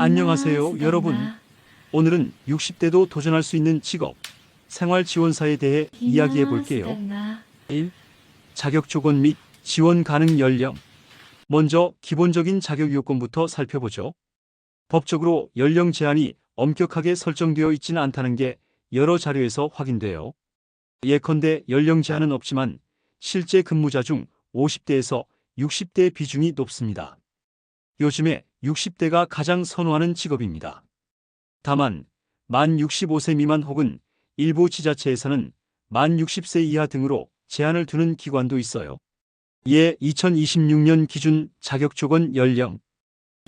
안녕하세요, 여러분. 오늘은 60대도 도전할 수 있는 직업, 생활 지원사에 대해 이야기해 볼게요. 1. 자격 조건 및 지원 가능 연령. 먼저 기본적인 자격 요건부터 살펴보죠. 법적으로 연령 제한이 엄격하게 설정되어 있지는 않다는 게 여러 자료에서 확인돼요. 예컨대 연령 제한은 없지만 실제 근무자 중 50대에서 60대 비중이 높습니다. 요즘에 60대가 가장 선호하는 직업입니다. 다만 만 65세 미만 혹은 일부 지자체에서는 만 60세 이하 등으로 제한을 두는 기관도 있어요. 이에 2026년 기준 자격 조건 연령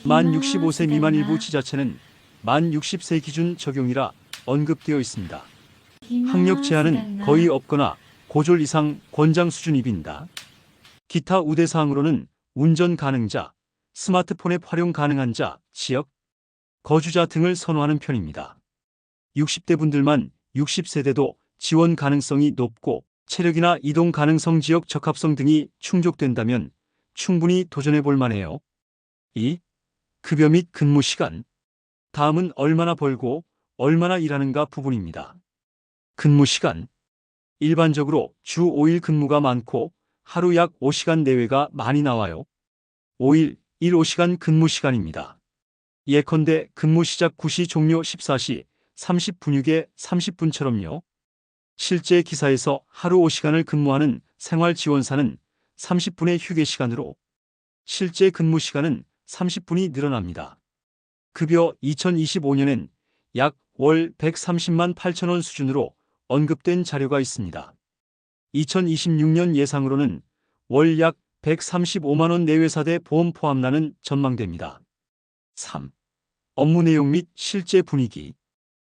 만 65세 미만 일부 지자체는 만 60세 기준 적용이라 언급되어 있습니다. 학력 제한은 거의 없거나 고졸 이상 권장 수준 입니다. 기타 우대사항으로는 운전 가능자, 스마트폰 앱 활용 가능한 자, 지역, 거주자 등을 선호하는 편입니다. 60대 분들만 60세대도 지원 가능성이 높고 체력이나 이동 가능성 지역 적합성 등이 충족된다면 충분히 도전해 볼 만해요. 2. 급여 및 근무 시간. 다음은 얼마나 벌고 얼마나 일하는가 부분입니다. 근무 시간. 일반적으로 주 5일 근무가 많고 하루 약 5시간 내외가 많이 나와요. 5일 1 5시간 근무 시간입니다. 예컨대 근무 시작 9시 종료 14시 30분육에 30분처럼요. 실제 기사에서 하루 5시간을 근무하는 생활지원사는 30분의 휴게 시간으로 실제 근무 시간은 30분이 늘어납니다. 급여 2025년엔 약 월 130만 8천 원 수준으로 언급된 자료가 있습니다. 2026년 예상으로는 월 약 135만 원 내외사대 보험 포함라는 전망됩니다. 3. 업무 내용 및 실제 분위기.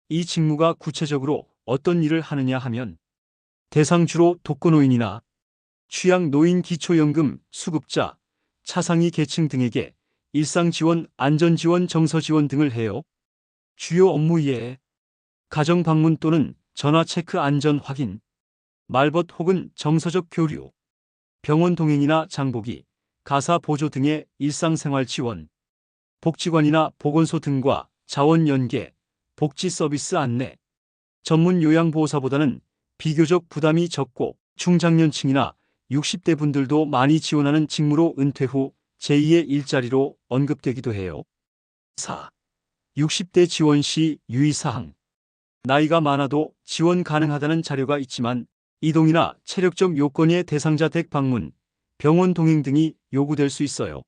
이 직무가 구체적으로 어떤 일을 하느냐 하면 대상 주로 독거노인이나 취약 노인 기초연금 수급자, 차상위 계층 등에게 일상지원, 안전지원, 정서지원 등을 해요. 주요 업무 이외에 가정 방문 또는 전화 체크 안전 확인, 말벗 혹은 정서적 교류, 병원 동행이나 장보기, 가사 보조 등의 일상생활 지원, 복지관이나 보건소 등과 자원 연계, 복지 서비스 안내, 전문 요양보호사보다는 비교적 부담이 적고 중장년층이나 60대 분들도 많이 지원하는 직무로 은퇴 후 제2의 일자리로 언급되기도 해요. 4. 60대 지원 시 유의사항. 나이가 많아도 지원 가능하다는 자료가 있지만 이동이나 체력적 요건의 대상자 댁 방문, 병원 동행 등이 요구될 수 있어요.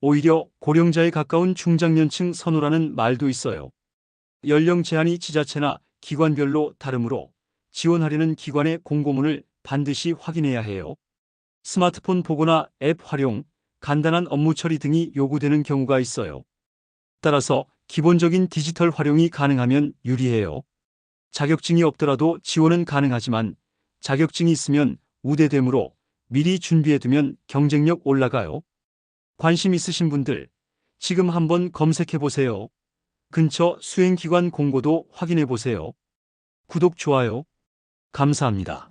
오히려 고령자에 가까운 중장년층 선호라는 말도 있어요. 연령 제한이 지자체나 기관별로 다르므로 지원하려는 기관의 공고문을 반드시 확인해야 해요. 스마트폰 보거나 앱 활용, 간단한 업무 처리 등이 요구되는 경우가 있어요. 따라서 기본적인 디지털 활용이 가능하면 유리해요. 자격증이 없더라도 지원은 가능하지만 자격증이 있으면 우대되므로 미리 준비해두면 경쟁력 올라가요. 관심 있으신 분들 지금 한번 검색해 보세요. 근처 수행기관 공고도 확인해 보세요. 구독, 좋아요. 감사합니다.